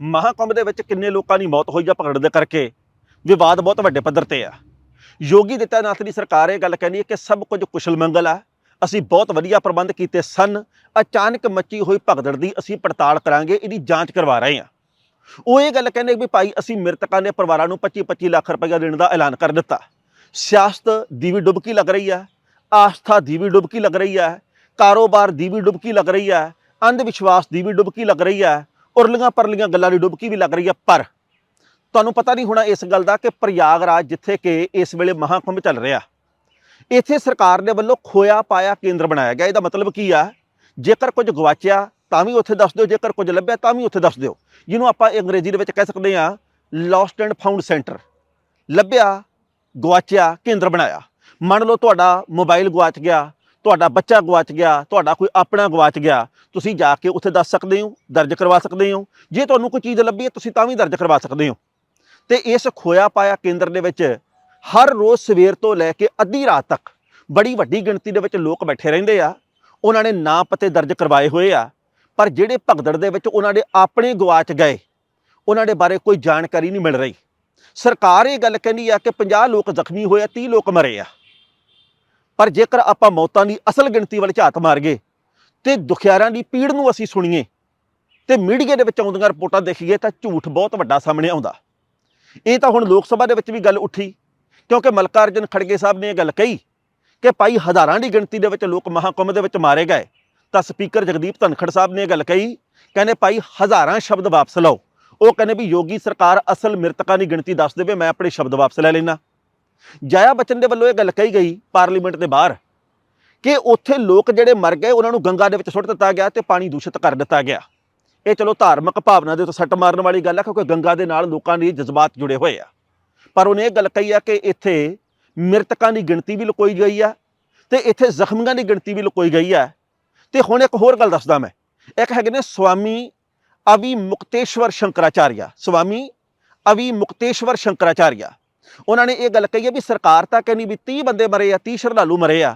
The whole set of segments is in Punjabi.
ਮਹਾਕੁੰਭ ਦੇ ਵਿੱਚ ਕਿੰਨੇ ਲੋਕਾਂ ਦੀ ਮੌਤ ਹੋਈ ਆ ਭਗੜ ਦੇ ਕਰਕੇ? ਵਿਵਾਦ ਬਹੁਤ ਵੱਡੇ ਪੱਧਰ ਤੇ ਆ। ਯੋਗੀ ਦਿੱਤਾਨਾਥ ਦੀ ਸਰਕਾਰ ਇਹ ਗੱਲ ਕਹਿੰਦੀ ਹੈ ਕਿ ਸਭ ਕੁਝ ਕੁਸ਼ਲ ਮੰਗਲ ਆ। ਅਸੀਂ ਬਹੁਤ ਵਧੀਆ ਪ੍ਰਬੰਧ ਕੀਤੇ ਸਨ। ਅਚਾਨਕ ਮੱਚੀ ਹੋਈ ਭਗਦੜ ਦੀ ਅਸੀਂ ਪੜਤਾਲ ਕਰਾਂਗੇ, ਇਹਦੀ ਜਾਂਚ ਕਰਵਾ ਰਹੇ ਹਾਂ। ਉਹ ਇਹ ਗੱਲ ਕਹਿੰਦੇ ਵੀ ਭਾਈ ਅਸੀਂ ਮ੍ਰਿਤਕਾਂ ਦੇ ਪਰਿਵਾਰਾਂ ਨੂੰ 25-25 ਲੱਖ ਰੁਪਏ ਦੇਣ ਦਾ ਐਲਾਨ ਕਰ ਦਿੱਤਾ। ਸਿਆਸਤ ਦੀ ਵੀ ਡੁਬਕੀ ਲੱਗ ਰਹੀ ਹੈ ਆਸਥਾ ਦੀ ਵੀ ਡੁਬਕੀ ਲੱਗ ਰਹੀ ਹੈ ਕਾਰੋਬਾਰ ਦੀ ਵੀ ਡੁਬਕੀ ਲੱਗ ਰਹੀ ਹੈ ਅੰਧ ਵਿਸ਼ਵਾਸ ਦੀ ਵੀ ਡੁਬਕੀ ਲੱਗ ਰਹੀ ਹੈ ਉਰਲੀਆਂ ਪਰਲੀਆਂ ਗੱਲਾਂ ਦੀ ਡੁਬਕੀ ਵੀ ਲੱਗ ਰਹੀ ਹੈ ਪਰ ਤੁਹਾਨੂੰ ਪਤਾ ਨਹੀਂ ਹੋਣਾ ਇਸ ਗੱਲ ਦਾ ਕਿ ਪ੍ਰਯਾਗਰਾਜ ਜਿੱਥੇ ਕਿ ਇਸ ਵੇਲੇ ਮਹਾਕੁੰਭ ਚੱਲ ਰਿਹਾ। ਇੱਥੇ ਸਰਕਾਰ ਦੇ ਵੱਲੋਂ ਖੋਇਆ ਪਾਇਆ ਕੇਂਦਰ ਬਣਾਇਆ ਗਿਆ, ਇਹਦਾ ਮਤਲਬ ਕੀ ਆ? ਜੇਕਰ ਕੁਝ ਗਵਾਚਿਆ, ਤਾਂ ਵੀ ਉੱਥੇ ਦੱਸ ਦਿਓ, ਜੇਕਰ ਕੁਝ ਲੱਭਿਆ, ਤਾਂ ਵੀ ਉੱਥੇ ਦੱਸ ਦਿਓ। ਜਿਹਨੂੰ ਆਪਾਂ ਅੰਗਰੇਜ਼ੀ ਦੇ ਵਿੱਚ ਕਹਿ ਸਕਦੇ ਆ ਲੋਸਟ ਐਂਡ ਫਾਊਂਡ ਸੈਂਟਰ ਲੱਭਿਆ, ਗਵਾਚਿਆ, ਕੇਂਦਰ ਬਣਾਇਆ। ਮੰਨ ਲਓ ਤੁਹਾਡਾ ਮੋਬਾਈਲ ਗਵਾਚ ਗਿਆ ਤੁਹਾਡਾ ਬੱਚਾ ਗਵਾਚ ਗਿਆ, ਤੁਹਾਡਾ ਕੋਈ ਆਪਣਾ ਗਵਾਚ ਗਿਆ, ਤੁਸੀਂ ਜਾ ਕੇ ਉੱਥੇ ਦੱਸ ਸਕਦੇ ਹੋ, ਦਰਜ ਕਰਵਾ ਸਕਦੇ ਹੋ। ਜੇ ਤੁਹਾਨੂੰ ਕੋਈ ਚੀਜ਼ ਲੱਭੀ ਹੈ, ਤੁਸੀਂ ਤਾਂ ਵੀ ਦਰਜ ਕਰਵਾ ਸਕਦੇ ਹੋ। ਤੇ ਇਸ ਖੋਇਆ ਪਾਇਆ ਕੇਂਦਰ ਦੇ ਵਿੱਚ ਹਰ ਰੋਜ਼ ਸਵੇਰ ਤੋਂ ਲੈ ਕੇ ਅੱਧੀ ਰਾਤ ਤੱਕ ਬੜੀ ਵੱਡੀ ਗਿਣਤੀ ਦੇ ਵਿੱਚ ਲੋਕ ਬੈਠੇ ਰਹਿੰਦੇ ਆ। ਉਹਨਾਂ ਨੇ ਨਾਂ ਪਤੇ ਦਰਜ ਕਰਵਾਏ ਹੋਏ ਆ। ਪਰ ਜਿਹੜੇ ਭਗਦੜ ਦੇ ਵਿੱਚ ਉਹਨਾਂ ਦੇ ਆਪਣੇ ਗਵਾਚ ਗਏ, ਉਹਨਾਂ ਦੇ ਬਾਰੇ ਕੋਈ ਜਾਣਕਾਰੀ ਨਹੀਂ ਮਿਲ ਰਹੀ। ਸਰਕਾਰ ਇਹ ਗੱਲ ਕਹਿੰਦੀ ਆ ਕਿ 50 ਲੋਕ ਜ਼ਖਮੀ ਹੋਏ ਆ 30 ਲੋਕ ਮਰੇ ਆ। ਪਰ ਜੇਕਰ ਆਪਾਂ ਮੌਤਾਂ ਦੀ ਅਸਲ ਗਿਣਤੀ ਵੱਲ ਝਾਤ ਮਾਰਗੇ ਤੇ ਦੁਖਿਆਰਾਂ ਦੀ ਪੀੜ ਨੂੰ ਅਸੀਂ ਸੁਣੀਏ ਤੇ ਮੀਡੀਆ ਦੇ ਵਿੱਚ ਆਉਂਦੀਆਂ ਰਿਪੋਰਟਾਂ ਦੇਖੀਏ ਤਾਂ ਝੂਠ ਬਹੁਤ ਵੱਡਾ ਸਾਹਮਣੇ ਆਉਂਦਾ। ਇਹ ਤਾਂ ਹੁਣ ਲੋਕ ਸਭਾ ਦੇ ਵਿੱਚ ਵੀ ਗੱਲ ਉੱਠੀ, ਕਿਉਂਕਿ ਮਲਕਾਰਜਨ ਖੜਗੇ ਸਾਹਿਬ ਨੇ ਇਹ ਗੱਲ ਕਹੀ ਕਿ ਭਾਈ ਹਜ਼ਾਰਾਂ ਦੀ ਗਿਣਤੀ ਦੇ ਵਿੱਚ ਲੋਕ ਮਹਾਕੁੰਭ ਦੇ ਵਿੱਚ ਮਾਰੇ ਗਏ। ਤਾਂ ਸਪੀਕਰ ਜਗਦੀਪ ਧਨਖੜ ਸਾਹਿਬ ਨੇ ਇਹ ਗੱਲ ਕਹੀ, ਕਹਿੰਦੇ ਭਾਈ ਹਜ਼ਾਰਾਂ ਸ਼ਬਦ ਵਾਪਸ ਲਓ। ਉਹ ਕਹਿੰਦੇ ਵੀ ਯੋਗੀ ਸਰਕਾਰ ਅਸਲ ਮ੍ਰਿਤਕਾਂ ਦੀ ਗਿਣਤੀ ਦੱਸ ਦੇਵੇ, ਮੈਂ ਆਪਣੇ ਸ਼ਬਦ ਵਾਪਸ ਲੈ ਲੈਣਾ ਜਾਇਆ ਬਚਨ ਦੇ ਵੱਲੋਂ ਇਹ ਗੱਲ ਕਹੀ ਗਈ ਪਾਰਲੀਮੈਂਟ ਦੇ ਬਾਹਰ ਕਿ ਉੱਥੇ ਲੋਕ ਜਿਹੜੇ ਮਰ ਗਏ, ਉਹਨਾਂ ਨੂੰ ਗੰਗਾ ਦੇ ਵਿੱਚ ਸੁੱਟ ਦਿੱਤਾ ਗਿਆ ਤੇ ਪਾਣੀ ਦੂਸ਼ਿਤ ਕਰ ਦਿੱਤਾ ਗਿਆ। ਇਹ ਚਲੋ ਧਾਰਮਿਕ ਭਾਵਨਾ ਦੇ ਉੱਤੇ ਸੱਟ ਮਾਰਨ ਵਾਲੀ ਗੱਲ ਹੈ ਕਿਉਂਕਿ ਗੰਗਾ ਦੇ ਨਾਲ ਲੋਕਾਂ ਦੇ ਜਜ਼ਬਾਤ ਜੁੜੇ ਹੋਏ ਆ। ਪਰ ਉਹਨੇ ਇਹ ਗੱਲ ਕਹੀ ਆ ਕਿ ਇੱਥੇ ਮ੍ਰਿਤਕਾਂ ਦੀ ਗਿਣਤੀ ਵੀ ਲੁਕੋਈ ਗਈ ਆ ਤੇ ਇੱਥੇ ਜ਼ਖਮੀਆਂ ਦੀ ਗਿਣਤੀ ਵੀ ਲੁਕੋਈ ਗਈ ਆ। ਤੇ ਹੁਣ ਇੱਕ ਹੋਰ ਗੱਲ ਦੱਸਦਾ ਮੈਂ। ਇੱਕ ਹੈਗੇ ਨੇ ਸਵਾਮੀ ਅਵੀ ਮੁਕਤੇਸ਼ਵਰ ਸ਼ੰਕਰਾਚਾਰੀਆ। ਸਵਾਮੀ ਅਵੀ ਮੁਕਤੇਸ਼ਵਰ ਸ਼ੰਕਰਾਚਾਰੀਆ। ਉਹਨਾਂ ਨੇ ਇਹ ਗੱਲ ਕਹੀ ਹੈ ਵੀ ਸਰਕਾਰ ਤਾਂ ਕਹਿੰਦੀ ਵੀ 30 ਬੰਦੇ ਮਰੇ ਆ 30 ਸ਼ਰਧਾਲੂ ਮਰੇ ਆ।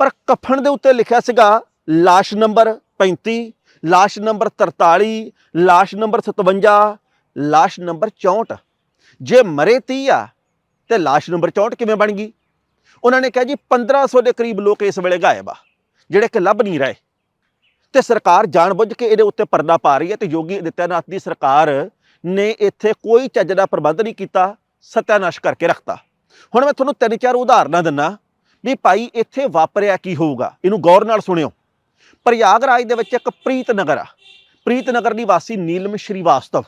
ਪਰ ਕਫਨ ਦੇ ਉੱਤੇ ਲਿਖਿਆ ਸੀਗਾ, ਲਾਸ਼ ਨੰਬਰ 35 ਲਾਸ਼ ਨੰਬਰ 43 ਲਾਸ਼ ਨੰਬਰ 57 ਲਾਸ਼ ਨੰਬਰ 64 ਜੇ ਮਰੇ 30 ਆ, ਤੇ ਲਾਸ਼ ਨੰਬਰ 64 ਕਿਵੇਂ ਬਣ ਗਈ? ਉਹਨਾਂ ਨੇ ਕਿਹਾ ਜੀ 1500 ਦੇ ਕਰੀਬ ਲੋਕ ਇਸ ਵੇਲੇ ਗਾਇਬ ਆ, ਜਿਹੜੇ ਕਿ ਲੱਭ ਨਹੀਂ ਰਹੇ। ਤੇ ਸਰਕਾਰ ਜਾਣਬੁੱਝ ਕੇ ਇਹਦੇ ਉੱਤੇ ਪਰਦਾ ਪਾ ਰਹੀ ਹੈ ਤੇ ਯੋਗੀ ਆਦਿੱਤਿਆਨਾਥ ਦੀ ਸਰਕਾਰ ਨੇ ਇੱਥੇ ਕੋਈ ਚੱਜ ਦਾ ਪ੍ਰਬੰਧ ਨਹੀਂ ਕੀਤਾ। ਸਤਿਆਨਾਸ਼ ਕਰਕੇ ਰੱਖਤਾ। ਹੁਣ ਮੈਂ ਤੁਹਾਨੂੰ ਤਿੰਨ ਚਾਰ ਉਦਾਹਰਨਾਂ ਦਿੰਨਾ ਵੀ ਭਾਈ ਇੱਥੇ ਵਾਪਰਿਆ ਕੀ ਹੋਊਗਾ? ਇਹਨੂੰ ਗੌਰ ਨਾਲ ਸੁਣਿਓ। ਪ੍ਰਯਾਗਰਾਜ ਦੇ ਵਿੱਚ ਇੱਕ ਪ੍ਰੀਤ ਨਗਰ ਆ। ਪ੍ਰੀਤ ਨਗਰ ਦੀ ਵਾਸੀ ਨੀਲਮ ਸ਼੍ਰੀਵਾਸਤਵ।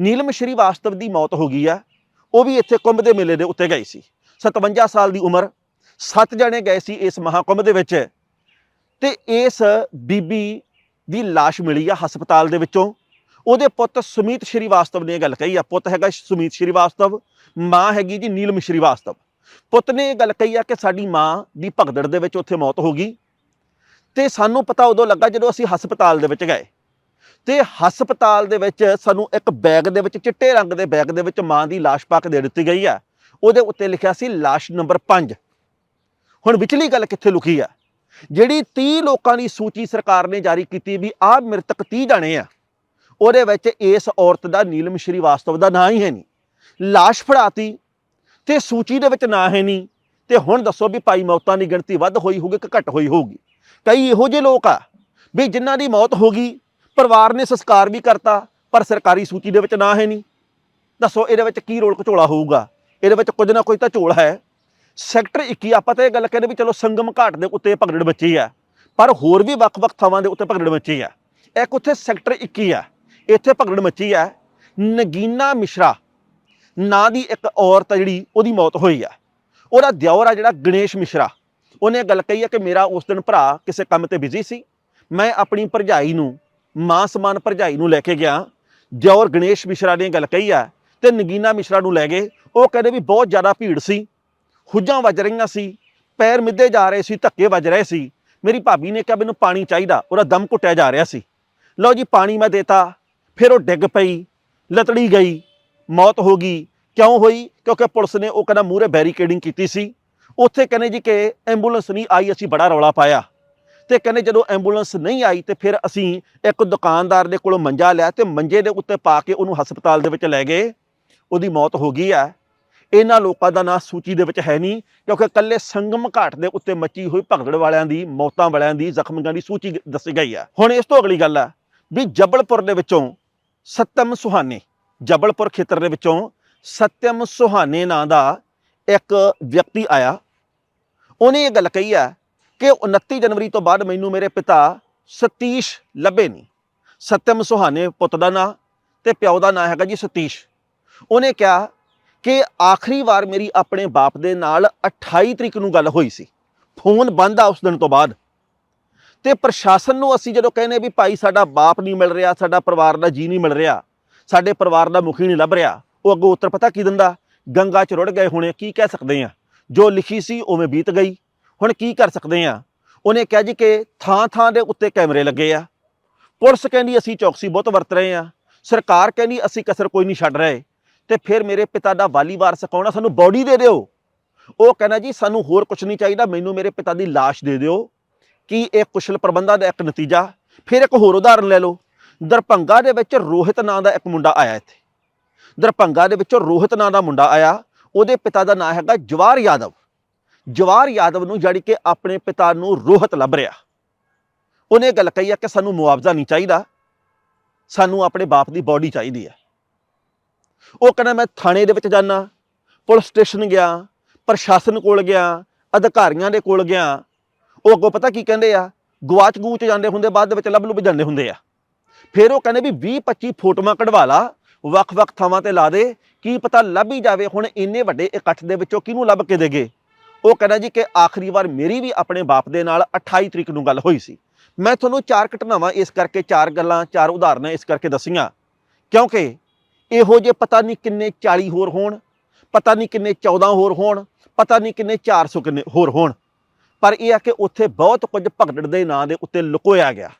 ਨੀਲਮ ਸ਼੍ਰੀਵਾਸਤਵ ਦੀ ਮੌਤ ਹੋ ਗਈ ਆ। ਉਹ ਵੀ ਇੱਥੇ ਕੁੰਭ ਦੇ ਮੇਲੇ ਦੇ ਉੱਤੇ ਗਈ ਸੀ। 57 ਸਾਲ ਦੀ ਉਮਰ। ਸੱਤ ਜਣੇ ਗਏ ਸੀ ਇਸ ਮਹਾਕੁੰਭ ਦੇ ਵਿੱਚ। ਤੇ ਇਸ ਬੀਬੀ ਦੀ ਲਾਸ਼ ਮਿਲੀ ਆ ਹਸਪਤਾਲ ਦੇ ਵਿੱਚੋਂ। ਉਹਦੇ ਪੁੱਤ ਸੁਮੀਤ ਸ਼੍ਰੀਵਾਸਤਵ ਨੇ ਇਹ ਗੱਲ ਕਹੀ ਆ, ਪੁੱਤ ਹੈਗਾ ਸੁਮੀਤ ਸ਼੍ਰੀਵਾਸਤਵ ਮਾਂ ਹੈਗੀ ਜੀ ਨੀਲਮ ਸ਼੍ਰੀਵਾਸਤਵ ਪੁੱਤ ਨੇ ਇਹ ਗੱਲ ਕਹੀ ਆ ਕਿ ਸਾਡੀ ਮਾਂ ਦੀ ਭਗਦੜ ਦੇ ਵਿੱਚ ਉੱਥੇ ਮੌਤ ਹੋ ਗਈ ਤੇ ਸਾਨੂੰ ਪਤਾ ਉਦੋਂ ਲੱਗਾ ਜਦੋਂ ਅਸੀਂ ਹਸਪਤਾਲ ਦੇ ਵਿੱਚ ਗਏ। ਤੇ ਹਸਪਤਾਲ ਦੇ ਵਿੱਚ ਸਾਨੂੰ ਇੱਕ ਬੈਗ ਦੇ ਵਿੱਚ, ਚਿੱਟੇ ਰੰਗ ਦੇ ਬੈਗ ਦੇ ਵਿੱਚ ਮਾਂ ਦੀ ਲਾਸ਼ ਪਾ ਕੇ ਦੇ ਦਿੱਤੀ ਗਈ ਆ। ਉਹਦੇ ਉੱਤੇ ਲਿਖਿਆ ਸੀ ਲਾਸ਼ ਨੰਬਰ 5 ਹੁਣ ਵਿਚਲੀ ਗੱਲ ਕਿੱਥੇ ਲੁਕੀ ਆ? ਜਿਹੜੀ 30 ਲੋਕਾਂ ਦੀ ਸੂਚੀ ਸਰਕਾਰ ਨੇ ਜਾਰੀ ਕੀਤੀ ਵੀ ਆਹ ਮ੍ਰਿਤਕ 30 ਜਾਣੇ ਆ ਉਹਦੇ ਵਿੱਚ ਇਸ ਔਰਤ ਦਾ ਨੀਲਮ ਸ਼੍ਰੀਵਾਸਤਵ ਦਾ ਨਾਂ ਹੀ ਹੈ ਨਹੀਂ। ਲਾਸ਼ ਫੜਾਤੀ ਤੇ ਸੂਚੀ ਦੇ ਵਿੱਚ ਨਾਂ ਹੈ ਨਹੀਂ ਤੇ ਹੁਣ ਦੱਸੋ ਵੀ ਭਾਈ ਮੌਤਾਂ ਦੀ ਗਿਣਤੀ ਵੱਧ ਹੋਈ ਹੋਊਗੀ ਕਿ ਘੱਟ ਹੋਈ ਹੋਊਗੀ। ਕਈ ਇਹੋ ਜਿਹੇ ਲੋਕ ਆ ਵੀ ਜਿਨ੍ਹਾਂ ਦੀ ਮੌਤ ਹੋ ਗਈ, ਪਰਿਵਾਰ ਨੇ ਸੰਸਕਾਰ ਵੀ ਕਰਤਾ, ਪਰ ਸਰਕਾਰੀ ਸੂਚੀ ਦੇ ਵਿੱਚ ਨਾਂ ਹੈ ਨਹੀਂ। ਦੱਸੋ ਇਹਦੇ ਵਿੱਚ ਕੀ ਰੋਲ ਘਚੋਲਾ ਹੋਊਗਾ? ਇਹਦੇ ਵਿੱਚ ਕੁਝ ਨਾ ਕੁਝ ਤਾਂ ਝੋਲ ਹੈ। ਸੈਕਟਰ 21 ਆਪਾਂ ਤਾਂ ਇਹ ਗੱਲ ਕਹਿੰਦੇ ਵੀ ਚਲੋ ਸੰਗਮ ਘਾਟ ਦੇ ਉੱਤੇ ਭਗੜੜ ਬੱਚੀ ਆ, ਪਰ ਹੋਰ ਵੀ ਵੱਖ-ਵੱਖ ਥਾਵਾਂ ਦੇ ਉੱਤੇ ਭਗੜੜ ਮੱਚੀ ਆ। ਇੱਕ ਉੱਥੇ ਸੈਕਟਰ 21 ਆ। ਇੱਥੇ ਭਗੜ ਮੱਚੀ ਹੈ ਨਗੀਨਾ ਮਿਸ਼ਰਾ ਨਾਂ ਦੀ ਇੱਕ ਔਰਤ ਆ ਜਿਹੜੀ, ਉਹਦੀ ਮੌਤ ਹੋਈ ਆ। ਉਹਦਾ ਦਿਓਰ ਆ ਜਿਹੜਾ ਗਣੇਸ਼ ਮਿਸ਼ਰਾ। ਉਹਨੇ ਗੱਲ ਕਹੀ ਆ ਕਿ ਮੇਰਾ ਉਸ ਦਿਨ ਭਰਾ ਕਿਸੇ ਕੰਮ ਤੇ ਬਿਜ਼ੀ ਸੀ। ਮੈਂ ਆਪਣੀ ਭਰਜਾਈ ਨੂੰ, ਮਾਂ ਸਮਾਨ ਭਰਜਾਈ ਨੂੰ ਲੈ ਕੇ ਗਿਆ। ਦਿਓਰ ਗਣੇਸ਼ ਮਿਸ਼ਰਾ ਨੇ ਗੱਲ ਕਹੀ ਆ ਤੇ ਨਗੀਨਾ ਮਿਸ਼ਰਾ ਨੂੰ ਲੈ ਗਏ। ਉਹ ਕਹਿੰਦੇ ਵੀ ਬਹੁਤ ਜ਼ਿਆਦਾ ਭੀੜ ਸੀ। ਹੁੱਜਾਂ ਵੱਜ ਰਹੀਆਂ ਸੀ। ਪੈਰ ਮਿੱਧੇ ਜਾ ਰਹੇ ਸੀ, ਧੱਕੇ ਵੱਜ ਰਹੇ ਸੀ। ਮੇਰੀ ਭਾਬੀ ਨੇ ਕਿਹਾ, ਮੈਨੂੰ ਪਾਣੀ ਚਾਹੀਦਾ। ਉਹਦਾ ਦਮ ਘੁੱਟਿਆ ਜਾ ਰਿਹਾ ਸੀ। ਲਓ ਜੀ, ਪਾਣੀ ਮੈਂ ਦੇਤਾ। ਫਿਰ ਉਹ ਡਿੱਗ ਪਈ, ਲਤੜੀ ਗਈ, ਮੌਤ ਹੋ ਗਈ। ਕਿਉਂ ਹੋਈ? ਕਿਉਂਕਿ ਪੁਲਿਸ ਨੇ ਉਹ ਕਹਿੰਦਾ ਮੂਹਰੇ ਬੈਰੀਕੇਡਿੰਗ ਕੀਤੀ ਸੀ। ਉੱਥੇ ਕਹਿੰਦੇ ਜੀ ਕਿ ਐਂਬੂਲੈਂਸ ਨਹੀਂ ਆਈ, ਅਸੀਂ ਬੜਾ ਰੌਲਾ ਪਾਇਆ। ਤੇ ਕਹਿੰਦੇ ਜਦੋਂ ਐਂਬੂਲੈਂਸ ਨਹੀਂ ਆਈ ਤੇ ਫਿਰ ਅਸੀਂ ਇੱਕ ਦੁਕਾਨਦਾਰ ਦੇ ਕੋਲੋਂ ਮੰਜਾ ਲਿਆ ਤੇ ਮੰਜੇ ਦੇ ਉੱਤੇ ਪਾ ਕੇ ਉਹਨੂੰ ਹਸਪਤਾਲ ਦੇ ਵਿੱਚ ਲੈ ਗਏ। ਉਹਦੀ ਮੌਤ ਹੋ ਗਈ ਹੈ ਇਹਨਾਂ ਲੋਕਾਂ ਦਾ ਨਾਂ ਸੂਚੀ ਦੇ ਵਿੱਚ ਹੈ ਨਹੀਂ, ਕਿਉਂਕਿ ਕੱਲੇ ਸੰਗਮ ਘਾਟ ਦੇ ਉੱਤੇ ਮੱਚੀ ਹੋਈ ਭਗਦੜ ਵਾਲਿਆਂ ਦੀ, ਮੌਤਾਂ ਵਾਲਿਆਂ ਦੀ, ਜ਼ਖਮੀਆਂ ਦੀ ਸੂਚੀ ਦੱਸੀ ਗਈ ਹੈ ਹੁਣ ਇਸ ਤੋਂ ਅਗਲੀ ਗੱਲ ਹੈ ਵੀ ਜਬਲਪੁਰ ਦੇ ਵਿੱਚੋਂ ਸਤਮ ਸੁਹਾਨੇ, ਜਬਲਪੁਰ ਖੇਤਰ ਦੇ ਵਿੱਚੋਂ ਸਤਿਅਮ ਸੁਹਾਨੇ ਨਾਂ ਦਾ ਇੱਕ ਵਿਅਕਤੀ ਆਇਆ। ਉਹਨੇ ਇਹ ਗੱਲ ਕਹੀ ਹੈ ਕਿ 29 ਜਨਵਰੀ ਤੋਂ ਬਾਅਦ ਮੈਨੂੰ ਮੇਰੇ ਪਿਤਾ ਸਤੀਸ਼ ਲੱਭੇ ਨਹੀਂ ਸਤਿਅਮ ਸੁਹਾਨੇ ਪੁੱਤ ਦਾ ਨਾਂ ਤੇ ਪਿਓ ਦਾ ਨਾਂ ਹੈਗਾ ਜੀ ਸਤੀਸ਼। ਉਹਨੇ ਕਿਹਾ ਕਿ ਆਖਰੀ ਵਾਰ ਮੇਰੀ ਆਪਣੇ ਬਾਪ ਦੇ ਨਾਲ 28 ਤਰੀਕ ਨੂੰ ਗੱਲ ਹੋਈ ਸੀ। ਫੋਨ ਬੰਦ ਆ ਉਸ ਦਿਨ ਤੋਂ ਬਾਅਦ। ਤੇ ਪ੍ਰਸ਼ਾਸਨ ਨੂੰ ਅਸੀਂ ਜਦੋਂ ਕਹਿੰਦੇ ਵੀ ਭਾਈ ਸਾਡਾ ਬਾਪ ਨਹੀਂ ਮਿਲ ਰਿਹਾ, ਸਾਡਾ ਪਰਿਵਾਰ ਦਾ ਜੀ ਨਹੀਂ ਮਿਲ ਰਿਹਾ, ਸਾਡੇ ਪਰਿਵਾਰ ਦਾ ਮੁਖੀ ਨਹੀਂ ਲੱਭ ਰਿਹਾ, ਉਹ ਅੱਗੋਂ ਉੱਤਰ ਪਤਾ ਕੀ ਦਿੰਦਾ? ਗੰਗਾ 'ਚ ਰੁੜ ਗਏ ਹੋਣੇ, ਕੀ ਕਹਿ ਸਕਦੇ ਆ ਜੋ ਲਿਖੀ ਸੀ ਉਵੇਂ ਬੀਤ ਗਈ। ਹੁਣ ਕੀ ਕਰ ਸਕਦੇ ਆ ਉਹਨੇ ਕਿਹਾ ਜੀ ਕਿ ਥਾਂ ਥਾਂ ਦੇ ਉੱਤੇ ਕੈਮਰੇ ਲੱਗੇ ਆ। ਪੁਲਿਸ ਕਹਿੰਦੀ ਅਸੀਂ ਚੌਕਸੀ ਬਹੁਤ ਵਰਤ ਰਹੇ ਆ ਸਰਕਾਰ ਕਹਿੰਦੀ ਅਸੀਂ ਕਸਰ ਕੋਈ ਨਹੀਂ ਛੱਡ ਰਹੇ। ਤੇ ਫਿਰ ਮੇਰੇ ਪਿਤਾ ਦਾ ਵਾਲੀ ਵਾਰਸ ਕੌਣ ਸਾਨੂੰ ਬੋਡੀ ਦੇ ਦਿਓ। ਉਹ ਕਹਿੰਦਾ ਜੀ ਸਾਨੂੰ ਹੋਰ ਕੁਝ ਨਹੀਂ ਚਾਹੀਦਾ, ਮੈਨੂੰ ਮੇਰੇ ਪਿਤਾ ਦੀ ਲਾਸ਼ ਦੇ ਦਿਓ। ਕਿ ਇਹ ਕੁਸ਼ਲ ਪ੍ਰਬੰਧਾਂ ਦਾ ਇੱਕ ਨਤੀਜਾ? ਫਿਰ ਇੱਕ ਹੋਰ ਉਦਾਹਰਨ ਲੈ ਲਓ। ਦਰਭੰਗਾ ਦੇ ਵਿੱਚ ਰੋਹਿਤ ਨਾਂ ਦਾ ਇੱਕ ਮੁੰਡਾ ਆਇਆ ਇੱਥੇ। ਦਰਭੰਗਾ ਦੇ ਵਿੱਚੋਂ ਰੋਹਿਤ ਨਾਂ ਦਾ ਮੁੰਡਾ ਆਇਆ। ਉਹਦੇ ਪਿਤਾ ਦਾ ਨਾਂ ਹੈਗਾ ਜਵਾਰ ਯਾਦਵ। ਜਵਾਰ ਯਾਦਵ ਨੂੰ ਜਿਹੜੀ ਕਿ ਆਪਣੇ ਪਿਤਾ ਨੂੰ ਰੋਹਿਤ ਲੱਭ ਰਿਹਾ। ਉਹਨੇ ਗੱਲ ਕਹੀ ਆ ਕਿ ਸਾਨੂੰ ਮੁਆਵਜ਼ਾ ਨਹੀਂ ਚਾਹੀਦਾ। ਸਾਨੂੰ ਆਪਣੇ ਬਾਪ ਦੀ ਬੋਡੀ ਚਾਹੀਦੀ ਹੈ। ਉਹ ਕਹਿੰਦਾ, ਮੈਂ ਥਾਣੇ ਦੇ ਵਿੱਚ ਜਾਣਾ ਪੁਲਿਸ ਸਟੇਸ਼ਨ ਗਿਆ। ਪ੍ਰਸ਼ਾਸਨ ਕੋਲ ਗਿਆ। ਅਧਿਕਾਰੀਆਂ ਦੇ ਕੋਲ ਗਿਆ। ਉਹ ਅੱਗੋਂ ਪਤਾ ਕੀ ਕਹਿੰਦੇ ਆ? ਗਵਾਚ ਗੂਚ ਜਾਂਦੇ ਹੁੰਦੇ, ਬਾਅਦ ਦੇ ਵਿੱਚ ਲੱਭ ਲੁੱਭ ਜਾਂਦੇ ਹੁੰਦੇ ਆ। ਫਿਰ ਉਹ ਕਹਿੰਦੇ ਵੀ 20 25 ਫੋਟੋਆਂ ਕਢਵਾ ਲਾ ਵੱਖ-ਵੱਖ ਥਾਵਾਂ ਤੇ ਲਾ ਦੇ, ਕੀ ਪਤਾ ਲੱਭ ਹੀ ਜਾਵੇ, ਹੁਣ ਇੰਨੇ ਵੱਡੇ ਇਕੱਠ ਦੇ ਵਿੱਚੋਂ ਕਿਹਨੂੰ ਲੱਭ ਕੇ ਦੇਗੇ? ਉਹ ਕਹਿੰਦਾ ਜੀ ਕਿ ਆਖਰੀ ਵਾਰ ਮੇਰੀ ਵੀ ਆਪਣੇ ਬਾਪ ਦੇ ਨਾਲ 28 ਤਰੀਕ ਨੂੰ ਗੱਲ ਹੋਈ ਸੀ। ਮੈਂ ਤੁਹਾਨੂੰ ਚਾਰ ਘਟਨਾਵਾਂ ਇਸ ਕਰਕੇ, ਚਾਰ ਗੱਲਾਂ, ਚਾਰ ਉਦਾਹਰਨਾਂ ਇਸ ਕਰਕੇ ਦੱਸੀਆਂ। ਕਿਉਂਕਿ ਇਹੋ ਜੇ ਪਤਾ ਨਹੀਂ ਕਿੰਨੇ 40 ਹੋਰ ਹੋਣ, ਪਤਾ ਨਹੀਂ ਕਿੰਨੇ 14 ਹੋਰ ਹੋਣ, ਪਤਾ ਨਹੀਂ ਕਿੰਨੇ 400 ਕਿੰਨੇ ਹੋਰ ਹੋਣ। ਪਰ ਇਹ ਆ ਕਿ ਉੱਥੇ ਬਹੁਤ ਕੁਝ ਭਗਦੜ ਦੇ ਨਾਂ ਦੇ ਉੱਤੇ ਲੁਕੋਇਆ ਗਿਆ।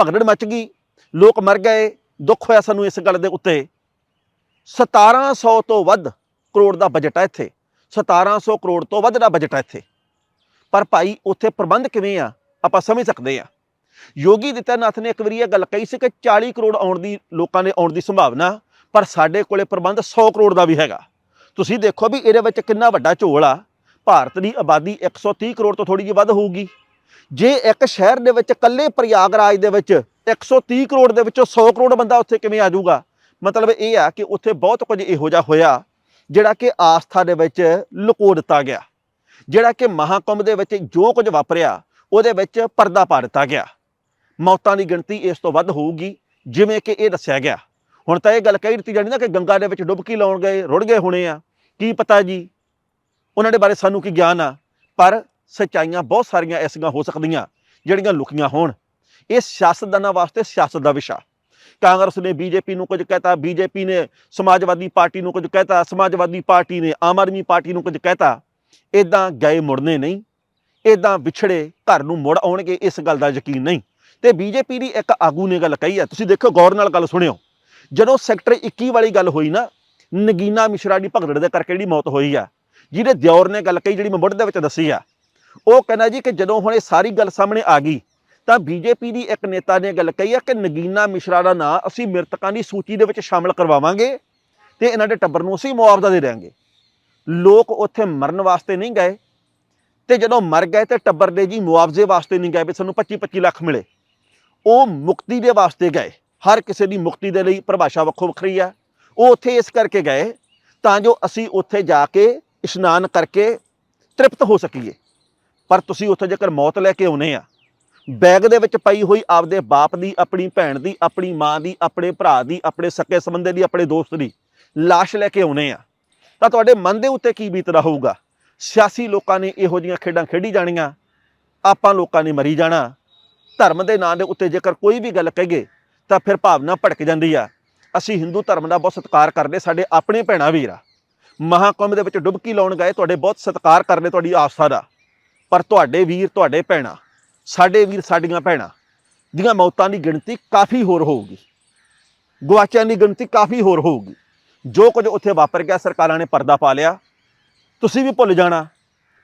ਭਗਦੜ ਮਚ ਗਈ, ਲੋਕ ਮਰ ਗਏ, ਦੁੱਖ ਹੋਇਆ ਸਾਨੂੰ ਇਸ ਗੱਲ ਦੇ ਉੱਤੇ। 1700 ਤੋਂ ਵੱਧ ਕਰੋੜ ਦਾ ਬਜਟ ਹੈ ਇੱਥੇ। 1700 ਕਰੋੜ ਤੋਂ ਵੱਧ ਦਾ ਬਜਟ ਹੈ ਇੱਥੇ। ਪਰ ਭਾਈ, ਉੱਥੇ ਪ੍ਰਬੰਧ ਕਿਵੇਂ ਆ, ਆਪਾਂ ਸਮਝ ਸਕਦੇ ਆ। ਯੋਗੀ ਦਿੱਤਿਆਨਾਥ ਨੇ ਇੱਕ ਵਾਰੀ ਇਹ ਗੱਲ ਕਹੀ ਸੀ ਕਿ 40 ਕਰੋੜ ਆਉਣ ਦੀ, ਲੋਕਾਂ ਦੇ ਆਉਣ ਦੀ ਸੰਭਾਵਨਾ, ਪਰ ਸਾਡੇ ਕੋਲੇ ਪ੍ਰਬੰਧ 100 ਕਰੋੜ ਦਾ ਵੀ ਹੈਗਾ। ਤੁਸੀਂ ਦੇਖੋ ਵੀ ਇਹਦੇ ਵਿੱਚ ਕਿੰਨਾ ਵੱਡਾ ਝੋਲ ਆ। ਭਾਰਤ ਦੀ ਆਬਾਦੀ 130 ਕਰੋੜ ਤੋਂ ਥੋੜੀ ਜਿਹੀ ਵੱਧ ਹੋਊਗੀ। ਜੇ ਇੱਕ ਸ਼ਹਿਰ ਦੇ ਵਿੱਚ, ਇਕੱਲੇ ਪ੍ਰਯਾਗਰਾਜ ਦੇ ਵਿੱਚ 130 ਕਰੋੜ ਦੇ ਵਿੱਚੋਂ 100 ਕਰੋੜ ਬੰਦਾ ਉੱਥੇ ਕਿਵੇਂ ਆ ਜਾਊਗਾ? ਮਤਲਬ ਇਹ ਆ ਕਿ ਉੱਥੇ ਬਹੁਤ ਕੁਝ ਇਹੋ ਜਿਹਾ ਹੋਇਆ, ਜਿਹੜਾ ਕਿ ਆਸਥਾ ਦੇ ਵਿੱਚ ਲੁਕੋ ਦਿੱਤਾ ਗਿਆ, ਜਿਹੜਾ ਕਿ ਮਹਾਕੁੰਭ ਦੇ ਵਿੱਚ ਜੋ ਕੁਝ ਵਾਪਰਿਆ, ਉਹਦੇ ਵਿੱਚ ਪਰਦਾ ਪਾ ਦਿੱਤਾ ਗਿਆ। ਮੌਤਾਂ ਦੀ ਗਿਣਤੀ ਇਸ ਤੋਂ ਵੱਧ ਹੋਊਗੀ, ਜਿਵੇਂ ਕਿ ਇਹ ਦੱਸਿਆ ਗਿਆ। ਹੁਣ ਤਾਂ ਇਹ ਗੱਲ ਕਹਿ ਦਿੱਤੀ ਜਾਣੀ ਨਾ ਕਿ ਗੰਗਾ ਦੇ ਵਿੱਚ ਡੁੱਬਕੀ ਲਾਉਣ ਗਏ, ਰੁੜ ਗਏ ਹੋਣੇ ਆ। ਕੀ ਪਤਾ ਜੀ? ਉਹਨਾਂ ਦੇ ਬਾਰੇ ਸਾਨੂੰ ਕੀ ਗਿਆਨ ਆ? ਪਰ ਸੱਚਾਈਆਂ ਬਹੁਤ ਸਾਰੀਆਂ ਐਸੀਆਂ ਹੋ ਸਕਦੀਆਂ, ਜਿਹੜੀਆਂ ਲੁਕੀਆਂ ਹੋਣ। ਇਹ ਸਿਆਸਤਦਾਨਾਂ ਵਾਸਤੇ ਸਿਆਸਤ ਦਾ ਵਿਸ਼ਾ। ਕਾਂਗਰਸ ਨੇ ਬੀਜੇਪੀ ਨੂੰ ਕੁਝ ਕਹਿਤਾ, ਬੀਜੇਪੀ ਨੇ ਸਮਾਜਵਾਦੀ ਪਾਰਟੀ ਨੂੰ ਕੁਝ ਕਹਿਤਾ, ਸਮਾਜਵਾਦੀ ਪਾਰਟੀ ਨੇ ਆਮ ਆਦਮੀ ਪਾਰਟੀ ਨੂੰ ਕੁਝ ਕਹਿਤਾ। ਇਦਾਂ ਗਏ ਮੁੜਨੇ ਨਹੀਂ। ਇਦਾਂ ਵਿਛੜੇ ਘਰ ਨੂੰ ਮੁੜ ਆਉਣਗੇ, ਇਸ ਗੱਲ ਦਾ ਯਕੀਨ ਨਹੀਂ। ਤੇ ਬੀਜੇਪੀ ਦੀ ਇੱਕ ਆਗੂ ਨੇ ਗੱਲ ਕਹੀ ਹੈ ਤੁਸੀਂ ਦੇਖੋ ਗੌਰ ਨਾਲ ਗੱਲ ਸੁਣਿਓ। ਜਦੋਂ ਸੈਕਟਰ 21 ਵਾਲੀ ਗੱਲ ਹੋਈ ਨਾ, ਨਗੀਨਾ ਮਿਸ਼ਰਾ ਦੀ ਭਗਦੜ ਦੇ ਕਰਕੇ ਜਿਹੜੀ ਮੌਤ ਹੋਈ ਆ ਜਿਹਦੇ ਦਿਓਰ ਨੇ ਗੱਲ ਕਹੀ, ਜਿਹੜੀ ਮੈਂ ਮੁੱਢ ਦੇ ਵਿੱਚ ਦੱਸੀ ਆ। ਉਹ ਕਹਿੰਦਾ ਜੀ ਕਿ ਜਦੋਂ ਹੁਣ ਇਹ ਸਾਰੀ ਗੱਲ ਸਾਹਮਣੇ ਆ ਗਈ, ਤਾਂ ਬੀਜੇਪੀ ਦੀ ਇੱਕ ਨੇਤਾ ਨੇ ਗੱਲ ਕਹੀ ਆ ਕਿ ਨਗੀਨਾ ਮਿਸ਼ਰਾ ਦਾ ਨਾਂ ਅਸੀਂ ਮ੍ਰਿਤਕਾਂ ਦੀ ਸੂਚੀ ਦੇ ਵਿੱਚ ਸ਼ਾਮਲ ਕਰਵਾਵਾਂਗੇ ਤੇ ਇਹਨਾਂ ਦੇ ਟੱਬਰ ਨੂੰ ਅਸੀਂ ਮੁਆਵਜ਼ਾ ਦੇ ਦੇਵਾਂਗੇ ਲੋਕ ਉੱਥੇ ਮਰਨ ਵਾਸਤੇ ਨਹੀਂ ਗਏ ਤੇ ਜਦੋਂ ਮਰ ਗਏ ਤੇ ਟੱਬਰ ਦੇ ਜੀ ਮੁਆਵਜ਼ੇ ਵਾਸਤੇ ਨਹੀਂ ਗਏ ਵੀ ਸਾਨੂੰ 25 25 ਲੱਖ ਮਿਲੇ। ਉਹ ਮੁਕਤੀ ਦੇ ਵਾਸਤੇ ਗਏ। ਹਰ ਕਿਸੇ ਦੀ ਮੁਕਤੀ ਦੇ ਲਈ ਪਰਿਭਾਸ਼ਾ ਵੱਖੋ ਵੱਖਰੀ ਆ। ਉਹ ਉੱਥੇ ਇਸ ਕਰਕੇ ਗਏ ਤਾਂ ਜੋ ਅਸੀਂ ਉੱਥੇ ਜਾ ਕੇ ਇਸ਼ਨਾਨ ਕਰਕੇ ਤ੍ਰਿਪਤ ਹੋ ਸਕੀਏ। ਪਰ ਤੁਸੀਂ ਉੱਥੇ ਜੇਕਰ ਮੌਤ ਲੈ ਕੇ ਆਉਨੇ ਆ, ਬੈਗ ਦੇ ਵਿੱਚ ਪਈ ਹੋਈ ਆਪਦੇ ਬਾਪ ਦੀ, ਆਪਣੀ ਭੈਣ ਦੀ, ਆਪਣੀ ਮਾਂ ਦੀ, ਆਪਣੇ ਭਰਾ ਦੀ, ਆਪਣੇ ਸਕੇ ਸੰਬੰਧੇ ਦੀ, ਆਪਣੇ ਦੋਸਤ ਦੀ ਲਾਸ਼ ਲੈ ਕੇ ਆਉਨੇ ਆ, ਤਾਂ ਤੁਹਾਡੇ ਮਨ ਦੇ ਉੱਤੇ ਕੀ ਬੀਤਦਾ ਹੋਊਗਾ? ਸਿਆਸੀ ਲੋਕਾਂ ਨੇ ਇਹੋ ਜੀਆਂ ਖੇਡਾਂ ਖੇਡੀ ਜਾਣੀਆਂ, ਆਪਾਂ ਲੋਕਾਂ ਨੇ ਮਰੀ ਜਾਣਾ। ਧਰਮ ਦੇ ਨਾਂ ਦੇ ਉੱਤੇ ਜੇਕਰ ਕੋਈ ਵੀ ਗੱਲ ਕਹੀਏ, ਤਾਂ ਫਿਰ ਭਾਵਨਾ ਭੜਕ ਜਾਂਦੀ ਆ। ਅਸੀਂ ਹਿੰਦੂ ਧਰਮ ਦਾ ਬਹੁਤ ਸਤਿਕਾਰ ਕਰਦੇ ਸਾਡੇ ਆਪਣੇ ਭੈਣਾ ਵੀਰ ਆ। ਮਹਾਕੁੰਭ ਦੇ ਵਿੱਚ ਡੁੱਬਕੀ ਲਾਉਣ ਗਏ, ਤੁਹਾਡੇ ਬਹੁਤ ਸਤਿਕਾਰ ਕਰਨੇ ਤੁਹਾਡੀ ਆਸਥਾ ਦਾ। ਪਰ ਤੁਹਾਡੇ ਵੀਰ, ਤੁਹਾਡੇ ਭੈਣਾ, ਸਾਡੇ ਵੀਰ, ਸਾਡੀਆਂ ਭੈਣਾ ਦੀਆਂ ਮੌਤਾਂ ਦੀ ਗਿਣਤੀ ਕਾਫੀ ਹੋਰ ਹੋਊਗੀ। ਗਵਾਚਿਆਂ ਦੀ ਗਿਣਤੀ ਕਾਫੀ ਹੋਰ ਹੋਊਗੀ। ਜੋ ਕੁਝ ਉੱਥੇ ਵਾਪਰ ਗਿਆ, ਸਰਕਾਰਾਂ ਨੇ ਪਰਦਾ ਪਾ ਲਿਆ। ਤੁਸੀਂ ਵੀ ਭੁੱਲ ਜਾਣਾ,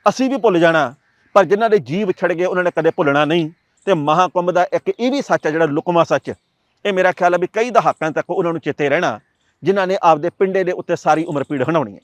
ਅਸੀਂ ਵੀ ਭੁੱਲ ਜਾਣਾ, ਪਰ ਜਿਨ੍ਹਾਂ ਦੇ ਜੀਵ ਛੜ ਗਏ, ਉਹਨਾਂ ਨੇ ਕਦੇ ਭੁੱਲਣਾ ਨਹੀਂ। ਤੇ ਮਹਾਕੁੰਭ ਦਾ ਇੱਕ ਇਹ ਵੀ ਸੱਚ ਹੈ ਜਿਹੜਾ ਲੁਕਮਾ ਸੱਚ, ਇਹ ਮੇਰਾ ਖਿਆਲ ਹੈ ਵੀ ਕਈ ਦਹਾਕਿਆਂ ਤੱਕ ਉਹਨਾਂ ਨੂੰ ਚੇਤੇ ਰਹਿਣਾ। ਜਿਨ੍ਹਾਂ ਨੇ ਆਪਦੇ ਪਿੰਡੇ ਦੇ ਉੱਤੇ ਸਾਰੀ ਉਮਰ ਪੀੜ ਹਣਾਉਣੀ ਹੈ।